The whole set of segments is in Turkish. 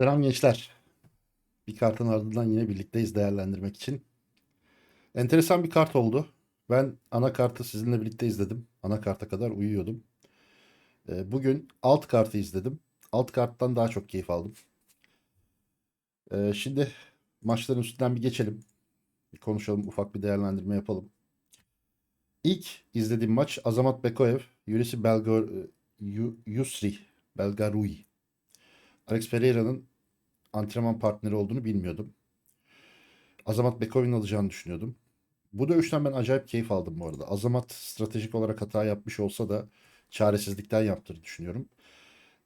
Selam gençler. Bir kartın ardından yine birlikteyiz değerlendirmek için. Enteresan bir kart oldu. Ben ana kartı sizinle birlikte izledim. Ana karta kadar uyuyordum. Ee, Bugün alt kartı izledim. Alt karttan daha çok keyif aldım. Ee, Şimdi maçların üstünden bir geçelim. Bir konuşalım, ufak bir değerlendirme yapalım. İlk izlediğim maç Azamat Bekoev, Yurisi Belgor, Yu- Yusri Belgarui. Alex Pereira'nın antrenman partneri olduğunu bilmiyordum. Azamat Bekovi'nin alacağını düşünüyordum. Bu dövüşten ben acayip keyif aldım bu arada. Azamat stratejik olarak hata yapmış olsa da çaresizlikten yaptığını düşünüyorum.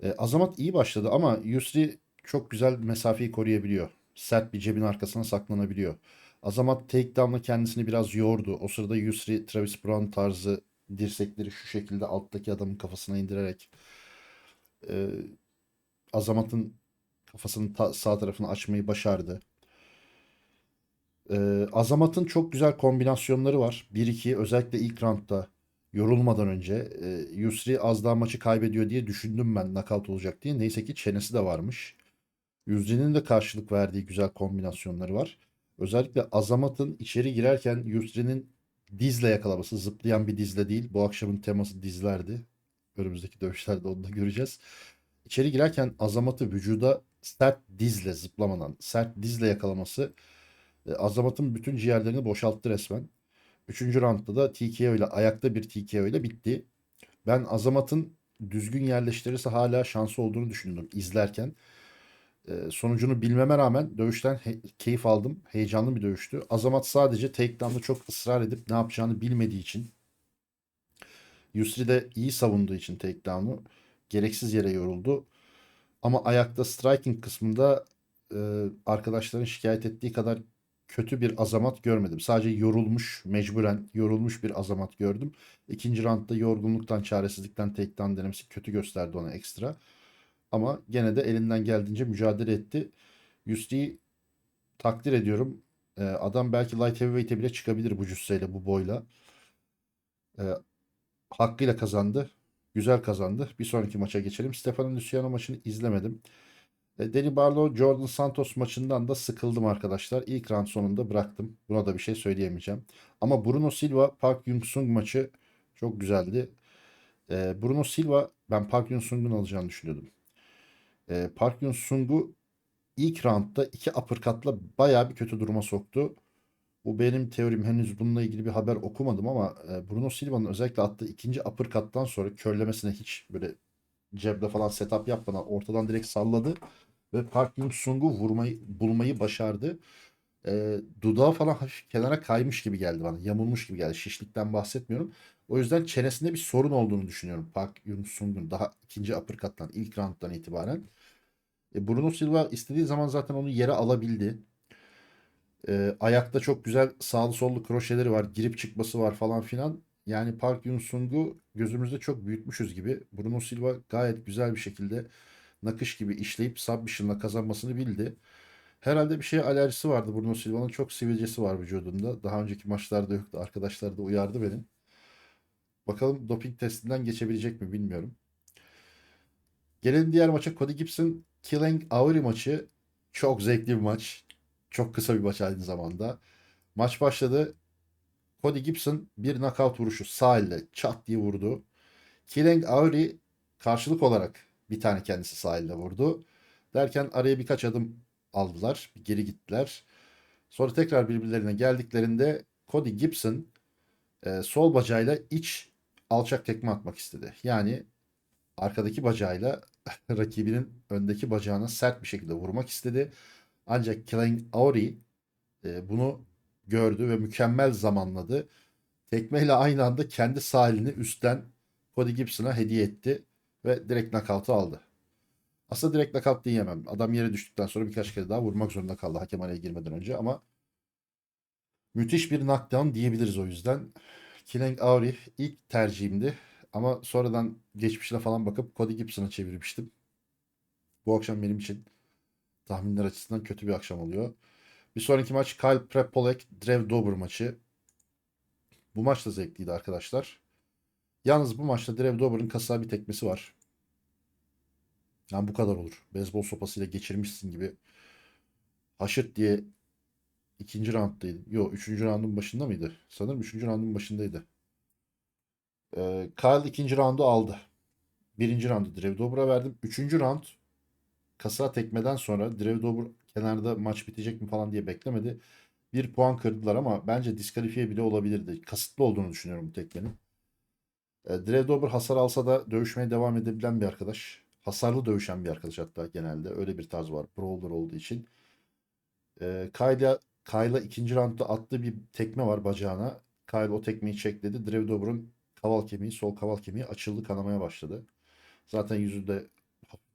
E, Azamat iyi başladı ama Yusri çok güzel mesafeyi koruyabiliyor. Sert bir cebin arkasına saklanabiliyor. Azamat takedown'la kendisini biraz yordu. O sırada Yusri Travis Brown tarzı dirsekleri şu şekilde alttaki adamın kafasına indirerek e, Azamat'ın kafasının ta- sağ tarafını açmayı başardı. Ee, Azamat'ın çok güzel kombinasyonları var. 1-2 özellikle ilk roundda yorulmadan önce e, Yusri az daha maçı kaybediyor diye düşündüm ben knockout olacak diye. Neyse ki çenesi de varmış. Yusri'nin de karşılık verdiği güzel kombinasyonları var. Özellikle Azamat'ın içeri girerken Yusri'nin dizle yakalaması, zıplayan bir dizle değil. Bu akşamın teması dizlerdi. Önümüzdeki dövüşlerde onu da göreceğiz. İçeri girerken Azamat'ı vücuda sert dizle zıplamadan, sert dizle yakalaması e, Azamat'ın bütün ciğerlerini boşalttı resmen. Üçüncü roundda da TKO ile ayakta bir TKO ile bitti. Ben Azamat'ın düzgün yerleştirirse hala şansı olduğunu düşündüm izlerken. E, sonucunu bilmeme rağmen dövüşten he- keyif aldım. Heyecanlı bir dövüştü. Azamat sadece takedown'da çok ısrar edip ne yapacağını bilmediği için Yusri de iyi savunduğu için takedown'u gereksiz yere yoruldu. Ama ayakta striking kısmında e, arkadaşların şikayet ettiği kadar kötü bir azamat görmedim. Sadece yorulmuş, mecburen yorulmuş bir azamat gördüm. İkinci roundda yorgunluktan, çaresizlikten takedown denemesi kötü gösterdi ona ekstra. Ama gene de elinden geldiğince mücadele etti. Yusri'yi takdir ediyorum. E, adam belki light heavyweight'e bile çıkabilir bu cüsseyle, bu boyla. E, hakkıyla kazandı. Güzel kazandı. Bir sonraki maça geçelim. Stefano Luciano maçını izlemedim. E, Danny Barlow, Jordan Santos maçından da sıkıldım arkadaşlar. İlk round sonunda bıraktım. Buna da bir şey söyleyemeyeceğim. Ama Bruno Silva, Park Yung-sung maçı çok güzeldi. E, Bruno Silva, ben Park Yung-sung'un alacağını düşünüyordum. E, Park Yung-sung'u ilk roundda iki uppercut'la bayağı bir kötü duruma soktu. Bu benim teorim. Henüz bununla ilgili bir haber okumadım ama e, Bruno Silva'nın özellikle attığı ikinci uppercut'tan sonra körlemesine hiç böyle ceble falan setup yapmadan ortadan direkt salladı ve Park Yung-sung'u vurmayı bulmayı başardı. E, dudağı falan hafif kenara kaymış gibi geldi bana. Yamulmuş gibi geldi. Şişlikten bahsetmiyorum. O yüzden çenesinde bir sorun olduğunu düşünüyorum Park Yung-sung'un daha ikinci uppercut'tan ilk round'dan itibaren. E, Bruno Silva istediği zaman zaten onu yere alabildi. E, ayakta çok güzel sağlı sollu kroşeleri var. Girip çıkması var falan filan. Yani Park Yung-sung'u gözümüzde çok büyütmüşüz gibi. Bruno Silva gayet güzel bir şekilde nakış gibi işleyip submission'la kazanmasını bildi. Herhalde bir şeye alerjisi vardı Bruno Silva'nın. Çok sivilcesi var vücudunda. Daha önceki maçlarda yoktu. Arkadaşlar da uyardı beni. Bakalım doping testinden geçebilecek mi bilmiyorum. Gelelim diğer maça. Cody Gibson Killing Avery maçı. Çok zevkli bir maç. Çok kısa bir maç aynı zamanda. Maç başladı. Cody Gibson bir knockout vuruşu sağ elle çat diye vurdu. Killing Avery karşılık olarak bir tane kendisi sağ elle vurdu. Derken araya birkaç adım aldılar. Geri gittiler. Sonra tekrar birbirlerine geldiklerinde Cody Gibson e, sol bacağıyla iç alçak tekme atmak istedi. Yani arkadaki bacağıyla rakibinin öndeki bacağına sert bir şekilde vurmak istedi. Ancak Killing Avery e, bunu gördü ve mükemmel zamanladı. Tekmeyle aynı anda kendi sağ elini üstten Cody Gibson'a hediye etti ve direkt knockout'u aldı. Aslında direkt knockout diyemem. Adam yere düştükten sonra birkaç kere daha vurmak zorunda kaldı hakem araya girmeden önce ama müthiş bir knockdown diyebiliriz o yüzden. Killing Avery ilk tercihimdi ama sonradan geçmişine falan bakıp Cody Gibson'a çevirmiştim. Bu akşam benim için tahminler açısından kötü bir akşam oluyor. Bir sonraki maç Kyle Prepolek Drew Dober maçı. Bu maç da zevkliydi arkadaşlar. Yalnız bu maçta Drew Dober'ın kasa bir tekmesi var. Yani bu kadar olur. Beyzbol sopasıyla geçirmişsin gibi. Haşırt diye ikinci rounddaydı. Yok üçüncü roundun başında mıydı? Sanırım üçüncü roundun başındaydı. Ee, Kyle ikinci roundu aldı. Birinci roundu Drew Dobr'a verdim. Üçüncü round kasa tekmeden sonra Drew Dober kenarda maç bitecek mi falan diye beklemedi. Bir puan kırdılar ama bence diskalifiye bile olabilirdi. Kasıtlı olduğunu düşünüyorum bu tekmenin. E, Drew Dober hasar alsa da dövüşmeye devam edebilen bir arkadaş. Hasarlı dövüşen bir arkadaş hatta genelde. Öyle bir tarz var. Brawler olduğu için. E, Kyle'a Kyle'a ikinci roundda attığı bir tekme var bacağına. Kyle o tekmeyi çekledi. Drew Dober'ın kaval kemiği, sol kaval kemiği açıldı, kanamaya başladı. Zaten yüzü de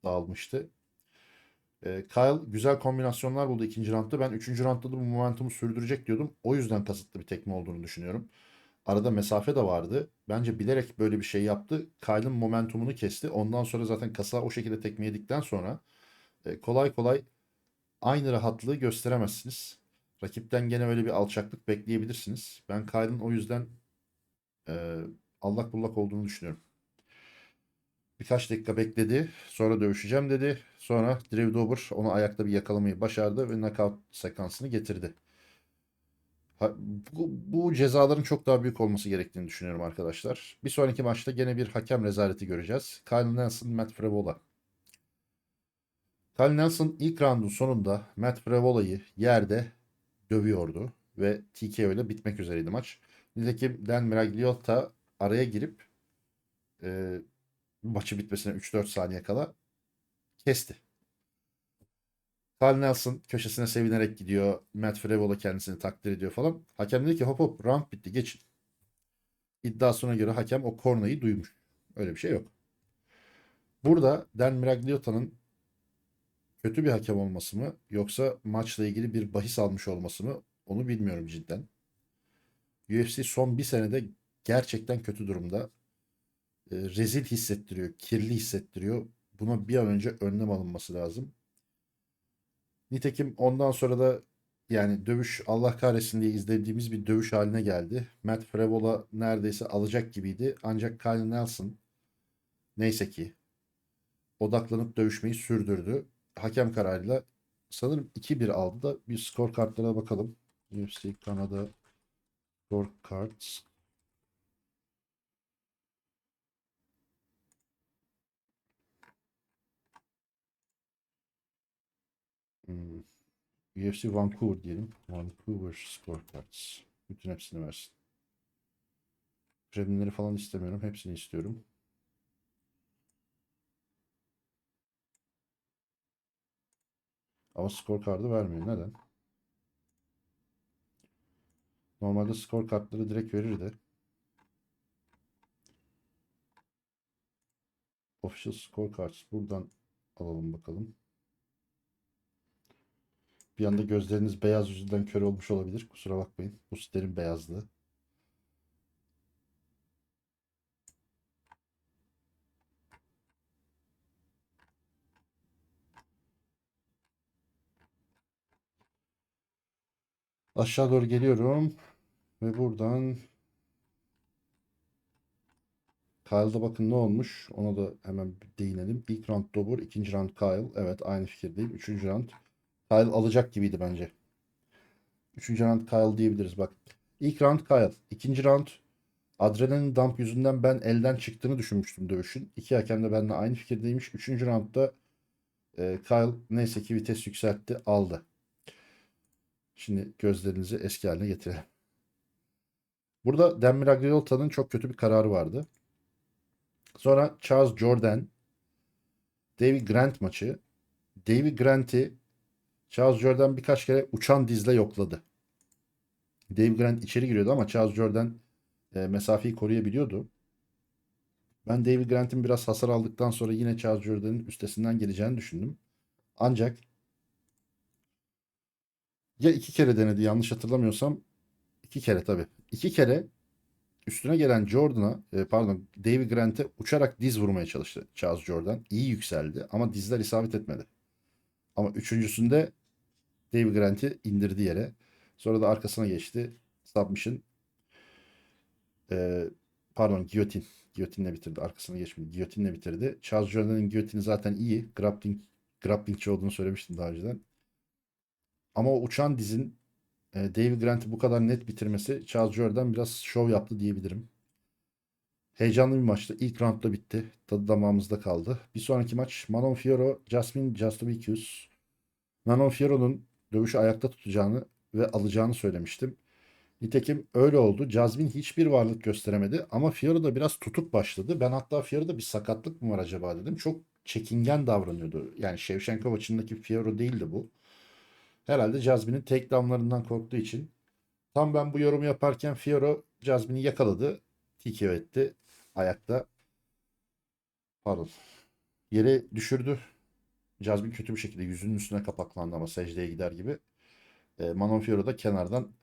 dağılmıştı. E, Kyle güzel kombinasyonlar buldu ikinci roundda. Ben üçüncü roundda da bu momentumu sürdürecek diyordum. O yüzden kasıtlı bir tekme olduğunu düşünüyorum. Arada mesafe de vardı. Bence bilerek böyle bir şey yaptı. Kyle'ın momentumunu kesti. Ondan sonra zaten kasa o şekilde tekme yedikten sonra e, kolay kolay aynı rahatlığı gösteremezsiniz. Rakipten gene öyle bir alçaklık bekleyebilirsiniz. Ben Kyle'ın o yüzden e, allak bullak olduğunu düşünüyorum. Birkaç dakika bekledi. Sonra dövüşeceğim dedi. Sonra Drew Dober onu ayakta bir yakalamayı başardı ve knockout sekansını getirdi. Ha, bu, bu cezaların çok daha büyük olması gerektiğini düşünüyorum arkadaşlar. Bir sonraki maçta gene bir hakem rezaleti göreceğiz. Kyle Nelson, Matt Frevola. Kyle Nelson ilk roundun sonunda Matt Frevola'yı yerde dövüyordu ve TKO ile bitmek üzereydi maç. Nitekim Dan Miragliotta araya girip e, maçı bitmesine 3-4 saniye kala kesti. Carl Nelson köşesine sevinerek gidiyor. Matt Frevola kendisini takdir ediyor falan. Hakem dedi ki hop hop round bitti geçin. İddiasına göre hakem o kornayı duymuş. Öyle bir şey yok. Burada Dan Miragliota'nın kötü bir hakem olması mı yoksa maçla ilgili bir bahis almış olması mı onu bilmiyorum cidden. UFC son bir senede gerçekten kötü durumda. E, rezil hissettiriyor, kirli hissettiriyor. Buna bir an önce önlem alınması lazım. Nitekim ondan sonra da yani dövüş Allah kahretsin diye izlediğimiz bir dövüş haline geldi. Matt Frevola neredeyse alacak gibiydi. Ancak Kyle Nelson neyse ki odaklanıp dövüşmeyi sürdürdü. Hakem kararıyla sanırım 2-1 aldı da bir skor kartlara bakalım. UFC Kanada skor cards. UFC Vancouver diyelim. Vancouver Scorecards. Bütün hepsini versin. Premiumleri falan istemiyorum. Hepsini istiyorum. Ama scorecard'ı vermiyor. Neden? Normalde scorecard'ları direkt verirdi. Official scorecards. Buradan alalım bakalım. Bir anda gözleriniz beyaz yüzünden kör olmuş olabilir. Kusura bakmayın. Bu siterin beyazlığı. Aşağı doğru geliyorum. Ve buradan Kyle'da bakın ne olmuş. Ona da hemen değinelim. İlk round Dobur, ikinci round Kyle. Evet aynı fikirdeyim. Üçüncü round Kyle alacak gibiydi bence. Üçüncü round Kyle diyebiliriz bak. İlk round Kyle. ikinci round adrenalin dump yüzünden ben elden çıktığını düşünmüştüm dövüşün. İki hakem de benimle aynı fikirdeymiş. Üçüncü roundda e, Kyle neyse ki vites yükseltti aldı. Şimdi gözlerinizi eski haline getirelim. Burada Dan Miragliota'nın çok kötü bir kararı vardı. Sonra Charles Jordan, Davy Grant maçı. Davy Grant'i Charles Jordan birkaç kere uçan dizle yokladı. Dave Grant içeri giriyordu ama Charles Jordan e, mesafeyi koruyabiliyordu. Ben Dave Grant'in biraz hasar aldıktan sonra yine Charles Jordan'ın üstesinden geleceğini düşündüm. Ancak ya iki kere denedi yanlış hatırlamıyorsam iki kere tabii. İki kere üstüne gelen Jordan'a e, pardon Dave Grant'e uçarak diz vurmaya çalıştı Charles Jordan. İyi yükseldi ama dizler isabet etmedi. Ama üçüncüsünde Dave Grant'i indirdi yere. Sonra da arkasına geçti. Submission. Ee, pardon giyotin. Giyotinle bitirdi. Arkasına geçmedi. Giyotinle bitirdi. Charles Jordan'ın giyotini zaten iyi. Grappling, grapplingçi olduğunu söylemiştim daha önceden. Ama o uçan dizin e, Davy Grant'i bu kadar net bitirmesi Charles Jordan biraz şov yaptı diyebilirim. Heyecanlı bir maçtı. İlk roundda bitti. Tadı damağımızda kaldı. Bir sonraki maç Manon Fiorot, Jasmine Jastovicius. Manon Fiorot'un dövüşü ayakta tutacağını ve alacağını söylemiştim. Nitekim öyle oldu. Jasmine hiçbir varlık gösteremedi ama Fiora da biraz tutuk başladı. Ben hatta Fiora'da bir sakatlık mı var acaba dedim. Çok çekingen davranıyordu. Yani Shevchenko maçındaki Fiora değildi bu. Herhalde Jasmine'in takedownlarından korktuğu için. Tam ben bu yorumu yaparken Fiora Jasmine'i yakaladı. TKO etti. Ayakta. Pardon. Yere düşürdü. Jasmine kötü bir şekilde yüzünün üstüne kapaklandı ama secdeye gider gibi. E, Manon Fiora da kenardan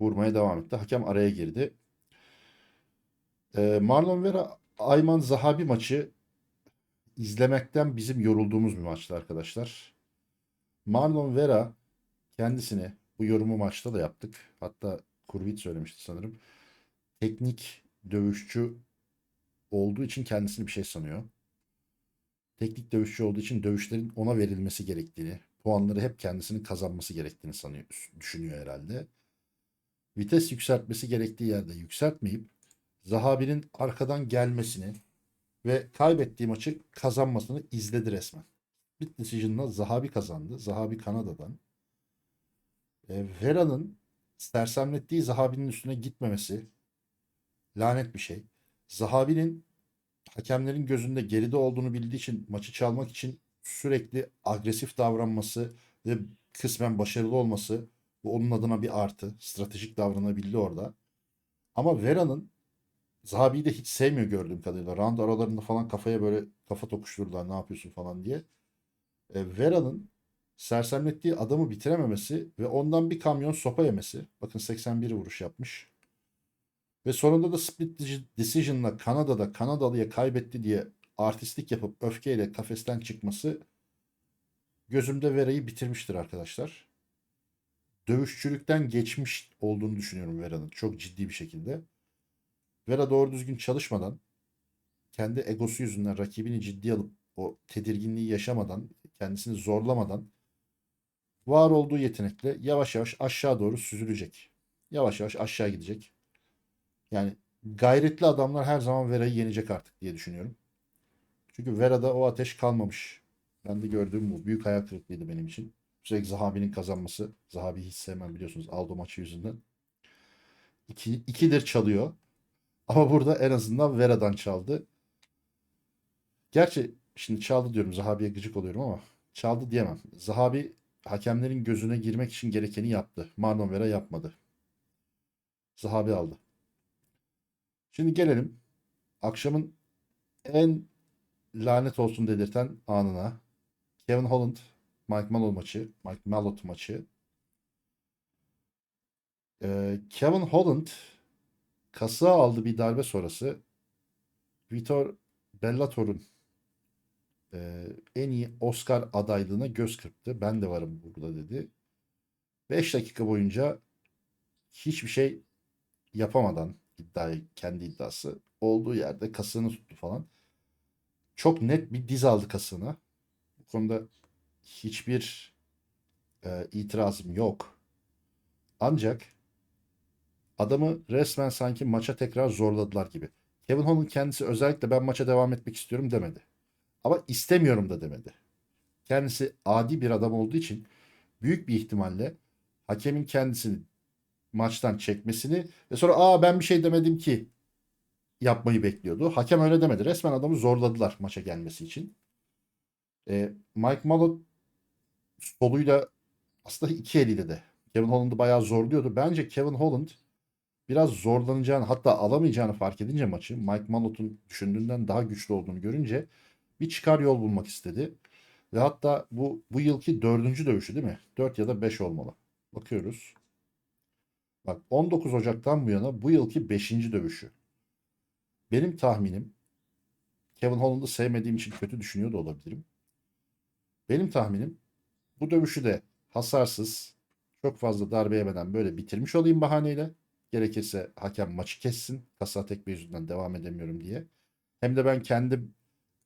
vurmaya devam etti. Hakem araya girdi. E, Marlon Vera Ayman Zahabi maçı izlemekten bizim yorulduğumuz bir maçtı arkadaşlar. Marlon Vera kendisini bu yorumu maçta da yaptık. Hatta Kurvit söylemişti sanırım. Teknik dövüşçü olduğu için kendisini bir şey sanıyor. Teknik dövüşçü olduğu için dövüşlerin ona verilmesi gerektiğini, puanları hep kendisinin kazanması gerektiğini sanıyor, düşünüyor herhalde. Vites yükseltmesi gerektiği yerde yükseltmeyip Zahabi'nin arkadan gelmesini ve kaybettiği maçı kazanmasını izledi resmen. Split Decision'la Zahabi kazandı. Zahabi Kanada'dan. E, Vera'nın sersemlettiği Zahabi'nin üstüne gitmemesi lanet bir şey. Zahabi'nin hakemlerin gözünde geride olduğunu bildiği için maçı çalmak için sürekli agresif davranması ve kısmen başarılı olması bu onun adına bir artı. Stratejik davranabildi orada. Ama Vera'nın Zahabi'yi de hiç sevmiyor gördüğüm kadarıyla. Round aralarında falan kafaya böyle kafa tokuşturdular ne yapıyorsun falan diye. E, Vera'nın sersemlettiği adamı bitirememesi ve ondan bir kamyon sopa yemesi. Bakın 81 vuruş yapmış. Ve sonunda da split decision'la Kanada'da Kanadalı'ya kaybetti diye artistlik yapıp öfkeyle kafesten çıkması gözümde Vera'yı bitirmiştir arkadaşlar. Dövüşçülükten geçmiş olduğunu düşünüyorum Vera'nın. Çok ciddi bir şekilde. Vera doğru düzgün çalışmadan kendi egosu yüzünden rakibini ciddiye alıp o tedirginliği yaşamadan, kendisini zorlamadan var olduğu yetenekle yavaş yavaş aşağı doğru süzülecek. Yavaş yavaş aşağı gidecek. Yani gayretli adamlar her zaman Vera'yı yenecek artık diye düşünüyorum. Çünkü Vera'da o ateş kalmamış. Ben de gördüğüm bu. Büyük hayal kırıklığıydı benim için. Sürekli Zahabi'nin kazanması. Zahabi'yi hiç sevmem biliyorsunuz. Aldo maçı yüzünden. İki, ikidir çalıyor. Ama burada en azından Vera'dan çaldı. Gerçi şimdi çaldı diyorum. Zahabi'ye gıcık oluyorum ama çaldı diyemem. Zahabi hakemlerin gözüne girmek için gerekeni yaptı. Marlon Vera yapmadı. Zahabi aldı. Şimdi gelelim akşamın en lanet olsun dedirten anına. Kevin Holland, Mike Malott maçı. Mike Malott maçı. Ee, Kevin Holland kasığa aldı bir darbe sonrası. Vitor Bellator'un e, en iyi Oscar adaylığına göz kırptı. Ben de varım burada dedi. 5 dakika boyunca hiçbir şey yapamadan iddiayı kendi iddiası olduğu yerde kasığını tuttu falan. Çok net bir diz aldı kasığına. Bu konuda hiçbir e, itirazım yok. Ancak adamı resmen sanki maça tekrar zorladılar gibi. Kevin Holland kendisi özellikle ben maça devam etmek istiyorum demedi. Ama istemiyorum da demedi. Kendisi adi bir adam olduğu için büyük bir ihtimalle hakemin kendisini maçtan çekmesini ve sonra aa ben bir şey demedim ki yapmayı bekliyordu. Hakem öyle demedi. Resmen adamı zorladılar maça gelmesi için. E, Mike Malott soluyla aslında iki eliyle de Kevin Holland'ı bayağı zorluyordu. Bence Kevin Holland biraz zorlanacağını hatta alamayacağını fark edince maçı Mike Malott'un düşündüğünden daha güçlü olduğunu görünce bir çıkar yol bulmak istedi. Ve hatta bu bu yılki dördüncü dövüşü değil mi? Dört ya da beş olmalı. Bakıyoruz. Bak 19 Ocak'tan bu yana bu yılki 5. dövüşü. Benim tahminim Kevin Holland'ı sevmediğim için kötü düşünüyor da olabilirim. Benim tahminim bu dövüşü de hasarsız çok fazla darbe yemeden böyle bitirmiş olayım bahaneyle. Gerekirse hakem maçı kessin. Kasa tekme yüzünden devam edemiyorum diye. Hem de ben kendim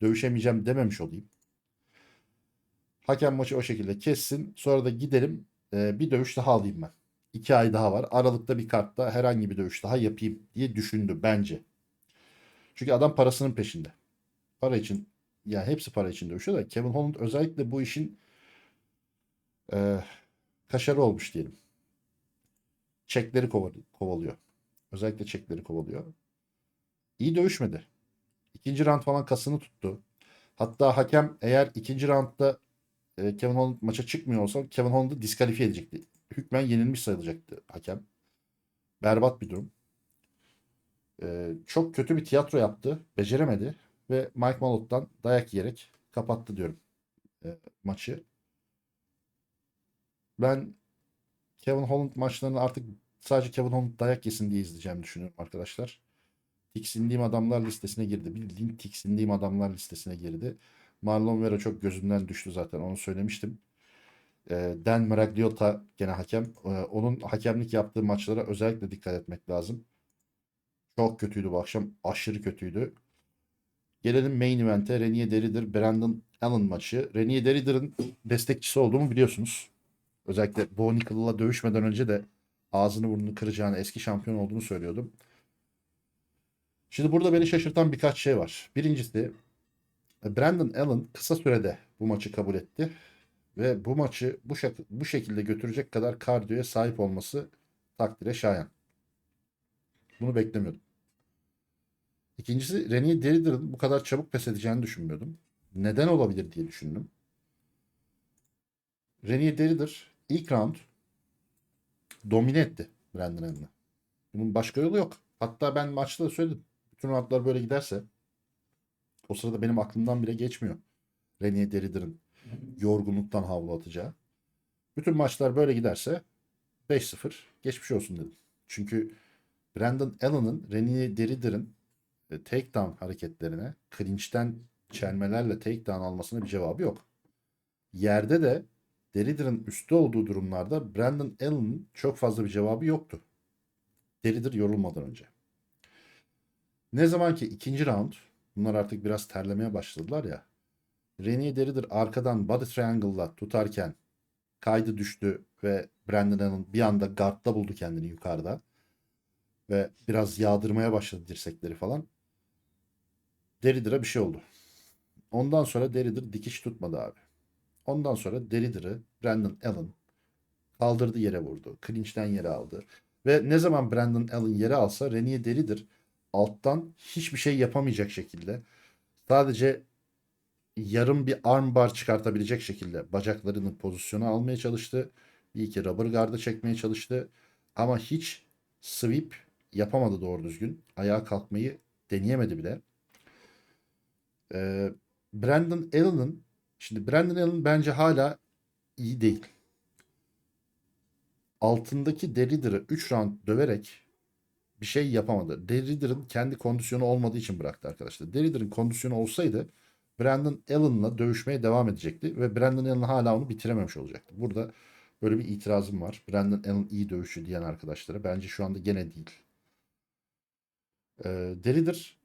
dövüşemeyeceğim dememiş olayım. Hakem maçı o şekilde kessin. Sonra da gidelim bir dövüş daha alayım ben. İki ay daha var. Aralıkta bir kartta herhangi bir dövüş daha yapayım diye düşündü bence. Çünkü adam parasının peşinde. Para için ya hepsi para için dövüşüyor da Kevin Holland özellikle bu işin e, kaşarı olmuş diyelim. Çekleri koval- kovalıyor. Özellikle çekleri kovalıyor. İyi dövüşmedi. İkinci round falan kasını tuttu. Hatta hakem eğer ikinci roundda e, Kevin Holland maça çıkmıyor olsa Kevin Holland'ı diskalifiye edecekti. Hükmen yenilmiş sayılacaktı hakem. Berbat bir durum. E, çok kötü bir tiyatro yaptı. Beceremedi. Ve Mike Malott'tan dayak yiyerek kapattı diyorum e, maçı. Ben Kevin Holland maçlarını artık sadece Kevin Holland dayak yesin diye izleyeceğim düşünüyorum arkadaşlar. Tiksindiğim adamlar listesine girdi. Bildiğin tiksindiğim adamlar listesine girdi. Marlon Vera çok gözümden düştü zaten onu söylemiştim. Ee, Dan Maragliota gene hakem. Ee, onun hakemlik yaptığı maçlara özellikle dikkat etmek lazım. Çok kötüydü bu akşam. Aşırı kötüydü. Gelelim main event'e. Renier Derrider, Brandon Allen maçı. Renier Derrider'ın destekçisi olduğumu biliyorsunuz. Özellikle Bo Nickel'la dövüşmeden önce de ağzını burnunu kıracağını, eski şampiyon olduğunu söylüyordum. Şimdi burada beni şaşırtan birkaç şey var. Birincisi Brandon Allen kısa sürede bu maçı kabul etti. Ve bu maçı bu, şak- bu şekilde götürecek kadar kardiyoya sahip olması takdire şayan. Bunu beklemiyordum. İkincisi Renier Derrider'ın bu kadar çabuk pes edeceğini düşünmüyordum. Neden olabilir diye düşündüm. Renier Derrider ilk round domine etti Brandon Allen'ı. Bunun başka yolu yok. Hatta ben maçta da söyledim. Bütün roundlar böyle giderse o sırada benim aklımdan bile geçmiyor. Renier Derrider'ın yorgunluktan havlu atacağı. Bütün maçlar böyle giderse 5-0 geçmiş olsun dedim. Çünkü Brandon Allen'ın Renier Derrider'ın e, takedown hareketlerine clinch'ten çelmelerle takedown almasına bir cevabı yok. Yerde de Derrider'ın üstte olduğu durumlarda Brandon Allen'ın çok fazla bir cevabı yoktu. Derrider yorulmadan önce. Ne zaman ki ikinci round bunlar artık biraz terlemeye başladılar ya. Renier Derrider arkadan body triangle'la tutarken kaydı düştü ve Brandon Allen bir anda guardda buldu kendini yukarıda. Ve biraz yağdırmaya başladı dirsekleri falan. Derrider'a bir şey oldu. Ondan sonra Derrider dikiş tutmadı abi. Ondan sonra Derrider'ı Brandon Allen kaldırdı yere vurdu. Clinch'ten yere aldı. Ve ne zaman Brandon Allen yere alsa Renier Derrider alttan hiçbir şey yapamayacak şekilde sadece yarım bir armbar çıkartabilecek şekilde bacaklarının pozisyonu almaya çalıştı. Bir iki rubber guard'ı çekmeye çalıştı. Ama hiç sweep yapamadı doğru düzgün. Ayağa kalkmayı deneyemedi bile. Ee, Brandon Allen'ın şimdi Brandon Allen bence hala iyi değil. Altındaki Derrider'ı 3 round döverek bir şey yapamadı. Derrider'ın kendi kondisyonu olmadığı için bıraktı arkadaşlar. Derrider'ın kondisyonu olsaydı Brandon Allen'la dövüşmeye devam edecekti ve Brandon Allen hala onu bitirememiş olacaktı. Burada böyle bir itirazım var. Brandon Allen iyi dövüşçü diyen arkadaşlara. Bence şu anda gene değil. Ee, Derrider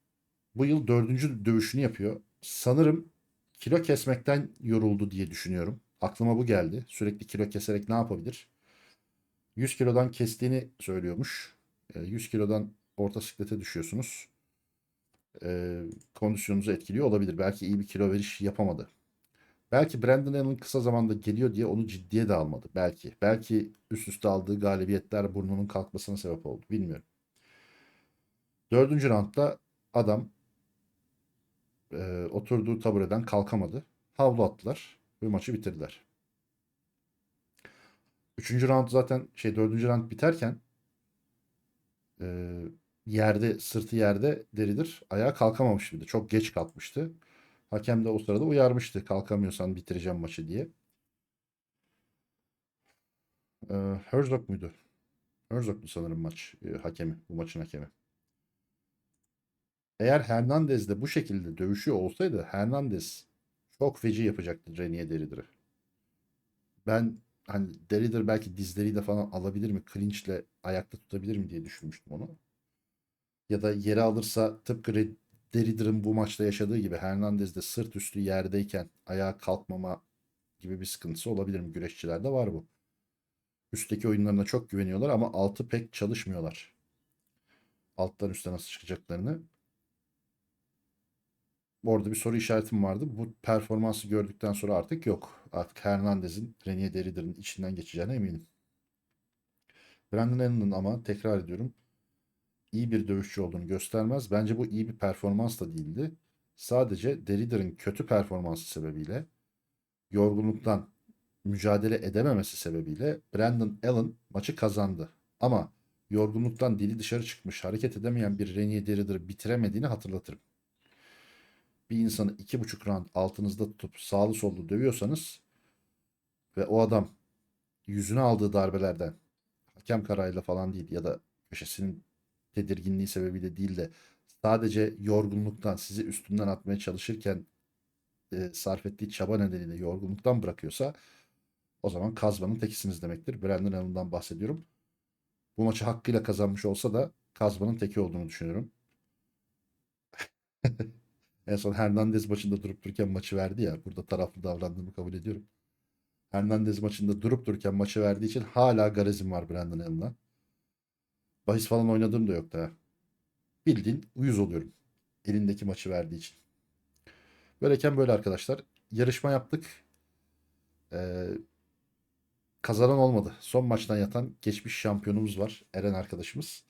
bu yıl dördüncü dövüşünü yapıyor. Sanırım kilo kesmekten yoruldu diye düşünüyorum. Aklıma bu geldi. Sürekli kilo keserek ne yapabilir? 100 kilodan kestiğini söylüyormuş. Ee, 100 kilodan orta siklete düşüyorsunuz. Ee, kondisyonunuzu etkiliyor olabilir. Belki iyi bir kilo veriş yapamadı. Belki Brandon Allen kısa zamanda geliyor diye onu ciddiye de almadı. Belki. Belki üst üste aldığı galibiyetler burnunun kalkmasına sebep oldu. Bilmiyorum. Dördüncü roundda adam e, oturduğu tabureden kalkamadı. Havlu attılar ve maçı bitirdiler. Üçüncü round zaten şey dördüncü round biterken e, yerde sırtı yerde deridir. Ayağa kalkamamış bir de. Çok geç kalkmıştı. Hakem de o sırada uyarmıştı. Kalkamıyorsan bitireceğim maçı diye. E, Herzog muydu? Herzog'tu sanırım maç e, hakemi. Bu maçın hakemi. Eğer Hernandez de bu şekilde dövüşüyor olsaydı Hernandez çok feci yapacaktı Renier Derrider'ı. Ben hani Derrider belki dizleriyle falan alabilir mi? Clinch'le ayakta tutabilir mi diye düşünmüştüm onu. Ya da yere alırsa tıpkı Derrider'ın bu maçta yaşadığı gibi Hernandez de sırt üstü yerdeyken ayağa kalkmama gibi bir sıkıntısı olabilir mi? Güreşçilerde var bu. Üstteki oyunlarına çok güveniyorlar ama altı pek çalışmıyorlar. Alttan üste nasıl çıkacaklarını. Orada bir soru işaretim vardı. Bu performansı gördükten sonra artık yok. Artık Hernandez'in Renier Derrider'ın içinden geçeceğine eminim. Brandon Allen'ın ama tekrar ediyorum iyi bir dövüşçü olduğunu göstermez. Bence bu iyi bir performans da değildi. Sadece Derrider'ın kötü performansı sebebiyle yorgunluktan mücadele edememesi sebebiyle Brandon Allen maçı kazandı. Ama yorgunluktan dili dışarı çıkmış hareket edemeyen bir Renier Derrider'ı bitiremediğini hatırlatırım. Bir insanı iki buçuk round altınızda tutup sağlı sollu dövüyorsanız ve o adam yüzüne aldığı darbelerden hakem kararıyla falan değil ya da köşesinin tedirginliği sebebiyle değil de sadece yorgunluktan sizi üstünden atmaya çalışırken e, sarf ettiği çaba nedeniyle yorgunluktan bırakıyorsa o zaman kazmanın tekisiniz demektir. Brandon Allen'dan bahsediyorum. Bu maçı hakkıyla kazanmış olsa da kazmanın teki olduğunu düşünüyorum. en son Hernandez maçında durup dururken maçı verdi ya. Burada taraflı davrandığımı kabul ediyorum. Hernandez maçında durup dururken maçı verdiği için hala garezim var Brandon Allen'a. Bahis falan oynadığım da yok daha. Bildiğin uyuz oluyorum. Elindeki maçı verdiği için. Böyleyken böyle arkadaşlar. Yarışma yaptık. Ee, kazanan olmadı. Son maçtan yatan geçmiş şampiyonumuz var. Eren arkadaşımız.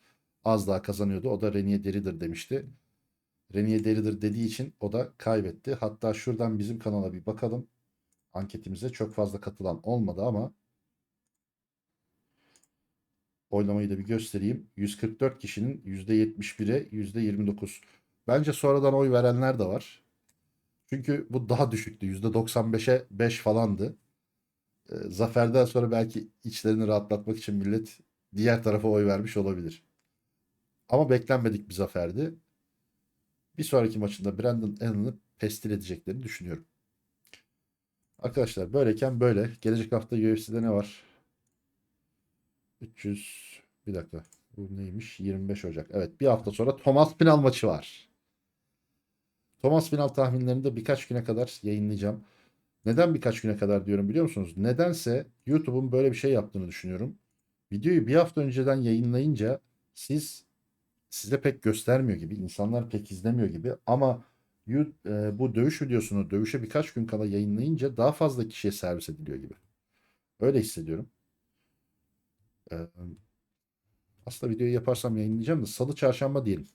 Az daha kazanıyordu. O da Renier Derrider demişti. Renier Derrider dediği için o da kaybetti. Hatta şuradan bizim kanala bir bakalım. Anketimize çok fazla katılan olmadı ama oylamayı da bir göstereyim. 144 kişinin %71'e %29. Bence sonradan oy verenler de var. Çünkü bu daha düşüktü. %95'e 5 falandı. Ee, zaferden sonra belki içlerini rahatlatmak için millet diğer tarafa oy vermiş olabilir. Ama beklenmedik bir zaferdi. Bir sonraki maçında Brandon Allen'ı pestil edeceklerini düşünüyorum. Arkadaşlar böyleyken böyle. Gelecek hafta UFC'de ne var? 300 bir dakika. Bu neymiş? 25 Ocak. Evet bir hafta sonra Thomas Pinal maçı var. Thomas Pinal tahminlerini de birkaç güne kadar yayınlayacağım. Neden birkaç güne kadar diyorum biliyor musunuz? Nedense YouTube'un böyle bir şey yaptığını düşünüyorum. Videoyu bir hafta önceden yayınlayınca siz size pek göstermiyor gibi, insanlar pek izlemiyor gibi ama e, bu dövüş videosunu dövüşe birkaç gün kala yayınlayınca daha fazla kişiye servis ediliyor gibi. Öyle hissediyorum. Ee, aslında videoyu yaparsam yayınlayacağım da salı çarşamba diyelim.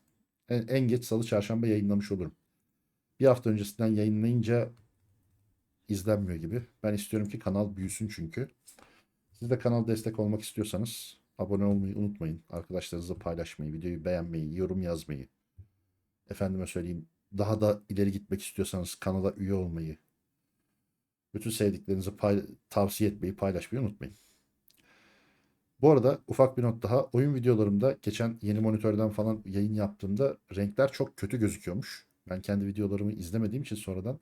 En, en geç salı çarşamba yayınlamış olurum. Bir hafta öncesinden yayınlayınca izlenmiyor gibi. Ben istiyorum ki kanal büyüsün çünkü. Siz de kanal destek olmak istiyorsanız abone olmayı unutmayın. Arkadaşlarınızla paylaşmayı, videoyu beğenmeyi, yorum yazmayı. Efendime söyleyeyim daha da ileri gitmek istiyorsanız kanala üye olmayı, bütün sevdiklerinizi tavsiye etmeyi, paylaşmayı unutmayın. Bu arada ufak bir not daha. Oyun videolarımda geçen yeni monitörden falan yayın yaptığımda renkler çok kötü gözüküyormuş. Ben kendi videolarımı izlemediğim için sonradan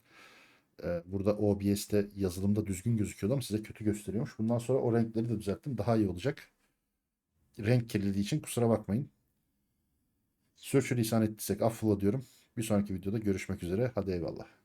e, burada OBS'te yazılımda düzgün gözüküyordu ama size kötü gösteriyormuş. Bundan sonra o renkleri de düzelttim. Daha iyi olacak. Renk kirliliği için kusura bakmayın. Sürçülisan ettiysek affola diyorum. Bir sonraki videoda görüşmek üzere. Hadi eyvallah.